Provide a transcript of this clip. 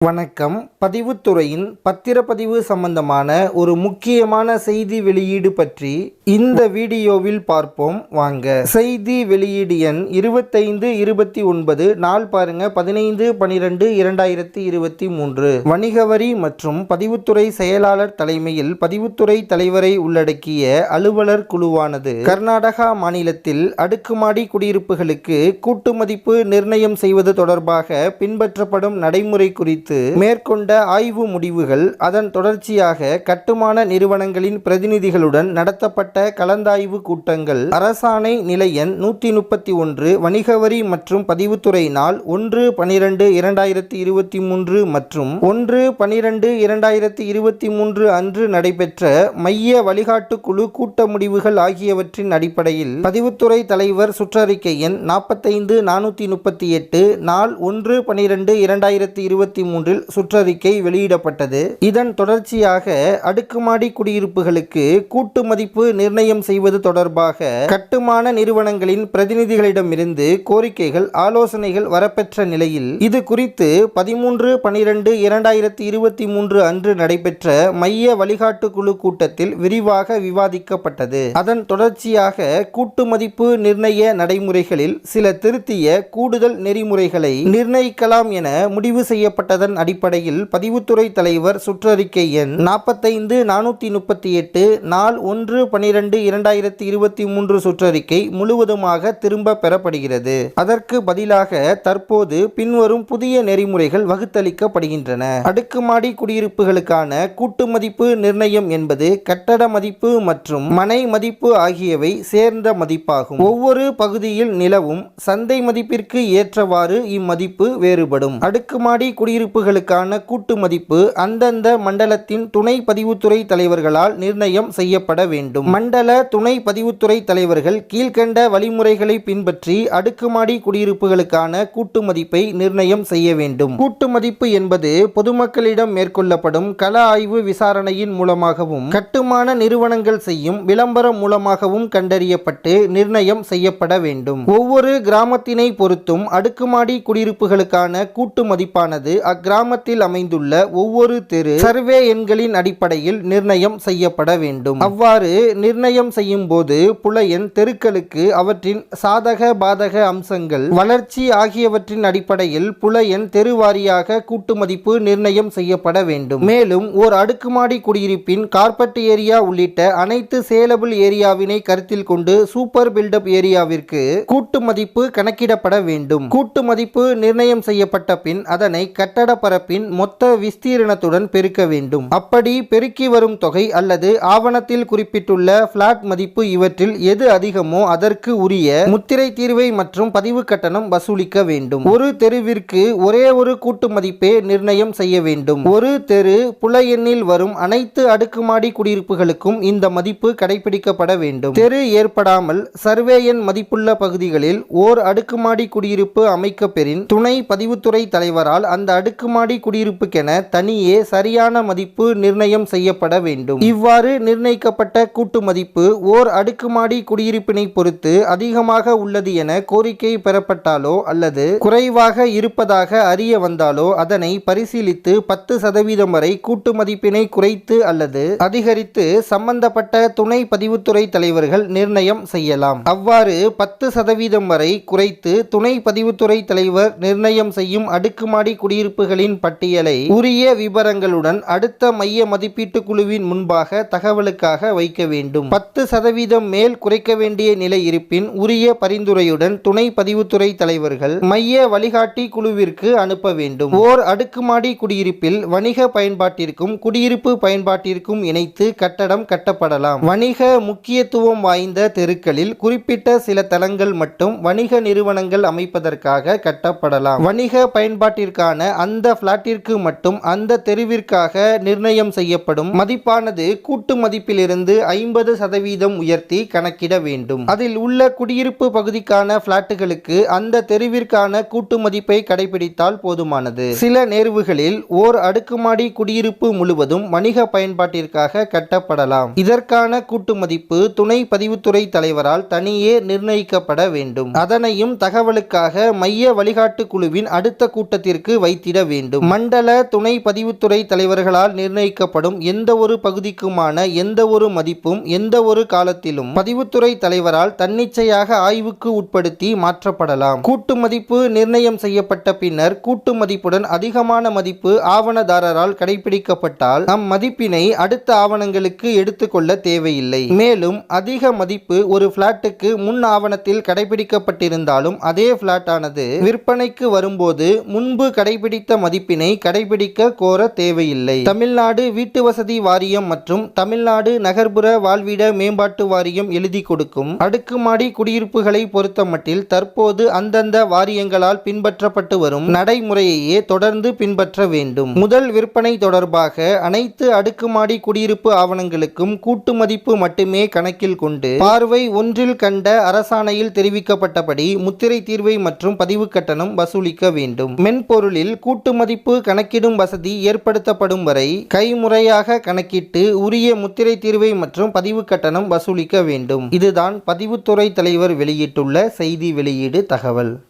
வணக்கம். பதிவுத்துறையின் பத்திரப்பதிவு சம்பந்தமான ஒரு முக்கியமான செய்தி வெளியீடு பற்றி இந்த வீடியோவில் பார்ப்போம். வாங்க. செய்தி வெளியீடு எண் இருபத்தைந்து இருபத்தி ஒன்பது. நாள் பாருங்க. பதினைந்து பனிரெண்டு இரண்டாயிரத்தி இருபத்தி மூன்று. வணிக வரி மற்றும் பதிவுத்துறை செயலாளர் தலைமையில் பதிவுத்துறை தலைவரை உள்ளடக்கிய அலுவலர் குழுவானது கர்நாடகா மாநிலத்தில் அடுக்குமாடி குடியிருப்புகளுக்கு கூட்டு மதிப்பு நிர்ணயம் செய்வது தொடர்பாக பின்பற்றப்படும் நடைமுறை குறித்து மேற்கொண்ட ஆய்வு முடிவுகள் அதன் தொடர்ச்சியாக கட்டுமான நிறுவனங்களின் பிரதிநிதிகளுடன் நடத்தப்பட்ட கலந்தாய்வு கூட்டங்கள் அரசாணை நிலையன் நூற்றி முப்பத்தி ஒன்று வணிக வரி மற்றும் பதிவுத்துறை நாள் ஒன்று பனிரெண்டு இரண்டாயிரத்தி இருபத்தி மூன்று மற்றும் ஒன்று பனிரெண்டு இரண்டாயிரத்தி இருபத்தி மூன்று அன்று நடைபெற்ற மைய வழிகாட்டு குழு கூட்ட முடிவுகள் ஆகியவற்றின் அடிப்படையில் பதிவுத்துறை தலைவர் சுற்றறிக்கை எண் நாற்பத்தைந்து நானூற்றி முப்பத்தி எட்டு நாள் ஒன்று பனிரெண்டு இரண்டாயிரத்தி இருபத்தி மூன்றில் சுற்றறிக்கை வெளியிடப்பட்டது. இதன் தொடர்ச்சியாக அடுக்குமாடி குடியிருப்புகளுக்கு கூட்டு மதிப்பு நிர்ணயம் செய்வது தொடர்பாக கட்டுமான நிறுவனங்களின் பிரதிநிதிகளிடமிருந்து கோரிக்கைகள் ஆலோசனைகள் வரப்பெற்ற நிலையில் இது குறித்து பதிமூன்று பனிரெண்டு இரண்டாயிரத்தி இருபத்தி மூன்று அன்று நடைபெற்ற மைய வழிகாட்டு குழு கூட்டத்தில் விரிவாக விவாதிக்கப்பட்டது. அதன் தொடர்ச்சியாக கூட்டு மதிப்பு நிர்ணய நடைமுறைகளில் சில திருத்திய கூடுதல் நெறிமுறைகளை நிர்ணயிக்கலாம் என முடிவு செய்யப்பட்டதன் அடிப்படையில் பதிவுத்துறை தலைவர் சுற்றறிக்கை எண் நாற்பத்தைந்து நானூற்றி முப்பத்தி எட்டு நாள் ஒன்று பனிரெண்டு இரண்டாயிரத்தி இருபத்தி மூன்று சுற்றறிக்கை முழுவதுமாக திரும்ப பெறப்படுகிறது. அதற்கு பதிலாக தற்போது பின்வரும் புதிய நெறிமுறைகள் வகுத்தளிக்கப்படுகின்றன. அடுக்குமாடி குடியிருப்புகளுக்கான கூட்டு மதிப்பு நிர்ணயம் என்பது கட்டட மதிப்பு மற்றும் மனை மதிப்பு ஆகியவை சேர்ந்த மதிப்பாகும். ஒவ்வொரு பகுதியில் நிலவும் சந்தை மதிப்பிற்கு ஏற்றவாறு இம்மதிப்பு வேறுபடும். அடுக்குமாடி குடியிருப்பு குடியிருப்புகளுக்கான கூட்டு மதிப்பு அந்தந்த மண்டலத்தின் துணை பதிவுத்துறை தலைவர்களால் நிர்ணயம் செய்யப்பட வேண்டும். மண்டல துணை பதிவுத்துறை தலைவர்கள் கீழ்கண்ட வழிமுறைகளை பின்பற்றி அடுக்குமாடி குடியிருப்புகளுக்கான கூட்டு மதிப்பை நிர்ணயம் செய்ய வேண்டும். கூட்டு மதிப்பு என்பது பொதுமக்களிடம் மேற்கொள்ளப்படும் கள ஆய்வு விசாரணையின் மூலமாகவும் கட்டுமான நிறுவனங்கள் செய்யும் விளம்பரம் மூலமாகவும் கண்டறியப்பட்டு நிர்ணயம் செய்யப்பட வேண்டும். ஒவ்வொரு கிராமத்தினை பொறுத்தும் அடுக்குமாடி குடியிருப்புகளுக்கான கூட்டு மதிப்பானது கிராமத்தில் அமைந்துள்ள ஒவ்வொரு தெரு சர்வே எண்களின் அடிப்படையில் நிர்ணயம் செய்யப்பட வேண்டும். அவ்வாறு நிர்ணயம் செய்யும் போது புலையன் தெருக்களுக்கு அவற்றின் சாதக பாதக அம்சங்கள் வளர்ச்சி ஆகியவற்றின் அடிப்படையில் புலையன் தெருவாரியாக கூட்டு மதிப்பு நிர்ணயம் செய்யப்பட வேண்டும். மேலும் ஓர் அடுக்குமாடி குடியிருப்பின் கார்பெட் ஏரியா உள்ளிட்ட அனைத்து சேலபிள் ஏரியாவினை கருத்தில் கொண்டு சூப்பர் பில்டப் ஏரியாவிற்கு கூட்டு மதிப்பு கணக்கிடப்பட வேண்டும். கூட்டு மதிப்பு நிர்ணயம் செய்யப்பட்ட பின் அதனை கட்டட பரப்பின் மொத்த விஸ்தீரணத்துடன் பெருக்க வேண்டும். அப்படி பெருக்கி வரும் தொகை அல்லது ஆவணத்தில் குறிப்பிட்டுள்ள பிளாட் மதிப்பு இவற்றில் எது அதிகமோ அதற்கு உரிய முத்திரை தீர்வை மற்றும் பதிவு கட்டணம் வசூலிக்க வேண்டும். ஒரு தெருவிற்கு ஒரே ஒரு கூட்டு மதிப்பே நிர்ணயம் செய்ய வேண்டும். ஒரு தெரு புல எண்ணில் வரும் அனைத்து அடுக்குமாடி குடியிருப்புகளுக்கும் இந்த மதிப்பு கடைபிடிக்கப்பட வேண்டும். தெரு ஏற்படாமல் சர்வே எண் மதிப்புள்ள பகுதிகளில் ஓர் அடுக்குமாடி குடியிருப்பு அமைக்க பெறின் துணை பதிவுத்துறை தலைவரால் அந்த அடுக்கு அடுக்குமாடி குடியிருப்புக்கென தனியே சரியான மதிப்பு நிர்ணயம் செய்யப்பட வேண்டும். இவ்வாறு நிர்ணயிக்கப்பட்ட கூட்டு மதிப்பு ஓர் அடுக்குமாடி குடியிருப்பினை பொறுத்து அதிகமாக உள்ளது என கோரிக்கை பெறப்பட்டாலோ அல்லது குறைவாக இருப்பதாக அறிய வந்தாலோ அதனை பரிசீலித்து பத்து சதவீதம் வரை கூட்டு மதிப்பினை குறைத்து அல்லது அதிகரித்து சம்பந்தப்பட்ட துணை பதிவுத்துறை தலைவர்கள் நிர்ணயம் செய்யலாம். அவ்வாறு பத்து சதவீதம் வரை குறைத்து துணை பதிவுத்துறை தலைவர் நிர்ணயம் செய்யும் அடுக்குமாடி குடியிருப்புகளின் பட்டியலை உரிய விவரங்களுடன் அடுத்த மைய மதிப்பீட்டு குழுவின் முன்பாக தகவலுக்காக வைக்க வேண்டும். பத்து சதவீதம் மேல் குறைக்க வேண்டிய நிலை இருப்பின் உரிய பரிந்துரையுடன் துணை பதிவுத்துறை தலைவர்கள் மைய வழிகாட்டி குழுவிற்கு அனுப்ப வேண்டும். ஓர் அடுக்குமாடி குடியிருப்பில் வணிக பயன்பாட்டிற்கும் குடியிருப்பு பயன்பாட்டிற்கும் இணைத்து கட்டடம் கட்டப்படலாம். வணிக முக்கியத்துவம் வாய்ந்த தெருக்களில் குறிப்பிட்ட சில தளங்கள் மட்டும் வணிக நிறுவனங்கள் அமைப்பதற்காக கட்டப்படலாம். வணிக பயன்பாட்டிற்கான அந்த பிளாட்டிற்கு மட்டும் அந்த தெருவிற்காக நிர்ணயம் செய்யப்படும். மதிப்பானது கூட்டு மதிப்பிலிருந்து ஐம்பது சதவீதம் உயர்த்தி கணக்கிட வேண்டும். அதில் உள்ள குடியிருப்பு பகுதிக்கான பிளாட்டுகளுக்கு அந்த தெருவிற்கான கூட்டு மதிப்பை கடைபிடித்தால் போதுமானது. சில நேர்வுகளில் ஓர் அடுக்குமாடி குடியிருப்பு முழுவதும் வணிக பயன்பாட்டிற்காக கட்டப்படலாம். இதற்கான கூட்டு மதிப்பு துணை பதிவுத்துறை தலைவரால் தனியே நிர்ணயிக்கப்பட வேண்டும். அதனையும் தகவலுக்காக மைய வழிகாட்டு குழுவின் அடுத்த கூட்டத்திற்கு வைத்திட வேண்டும். மண்டல துணை பதிவுத்துறை தலைவர்களால் நிர்ணயிக்கப்படும் எந்த ஒரு பகுதிக்குமான எந்த ஒரு மதிப்பும் எந்த ஒரு காலத்திலும் பதிவுத்துறை தலைவரால் தன்னிச்சையாக ஆய்வுக்கு உட்படுத்தி மாற்றப்படலாம். கூட்டு மதிப்பு நிர்ணயம் செய்யப்பட்ட பின்னர் கூட்டு மதிப்புடன் அதிகமான மதிப்பு ஆவணதாரரால் கடைபிடிக்கப்பட்டால் அம்மதிப்பினை அடுத்த ஆவணங்களுக்கு எடுத்துக்கொள்ள தேவையில்லை. மேலும் அதிக மதிப்பு ஒரு பிளாட்டுக்கு முன் ஆவணத்தில் கடைபிடிக்கப்பட்டிருந்தாலும் அதே பிளாட் ஆனது விற்பனைக்கு வரும்போது முன்பு கடைபிடித்த மதிப்பினை கடைபிடிக்க கோர தேவையில்லை. தமிழ்நாடு வீட்டு வசதி வாரியம் மற்றும் தமிழ்நாடு நகர்ப்புற வாழ்விட மேம்பாட்டு வாரியம் எழுதி கொடுக்கும். அடுக்குமாடி குடியிருப்புகளை பொறுத்தமட்டில் தற்போது அந்தந்த வாரியங்களால் பின்பற்றப்பட்டு வரும் நடைமுறையையே தொடர்ந்து பின்பற்ற வேண்டும். முதல் விற்பனை தொடர்பாக அனைத்து அடுக்குமாடி குடியிருப்பு ஆவணங்களுக்கும் கூட்டு மதிப்பு மட்டுமே கணக்கில் கொண்டு பார்வை ஒன்றில் கண்ட அரசாணையில் தெரிவிக்கப்பட்டபடி முத்திரை தீர்வை மற்றும் பதிவு கட்டணம் வசூலிக்க வேண்டும். மென்பொருளில் கூட்டு மதிப்பு கணக்கிடும் வசதி ஏற்படுத்தப்படும் வரை கைமுறையாக கணக்கிட்டு உரிய முத்திரை தீர்வை மற்றும் பதிவு கட்டணம் வசூலிக்க வேண்டும். இதுதான் பதிவுத்துறை தலைவர் வெளியிட்டுள்ள செய்தி வெளியீடு தகவல்.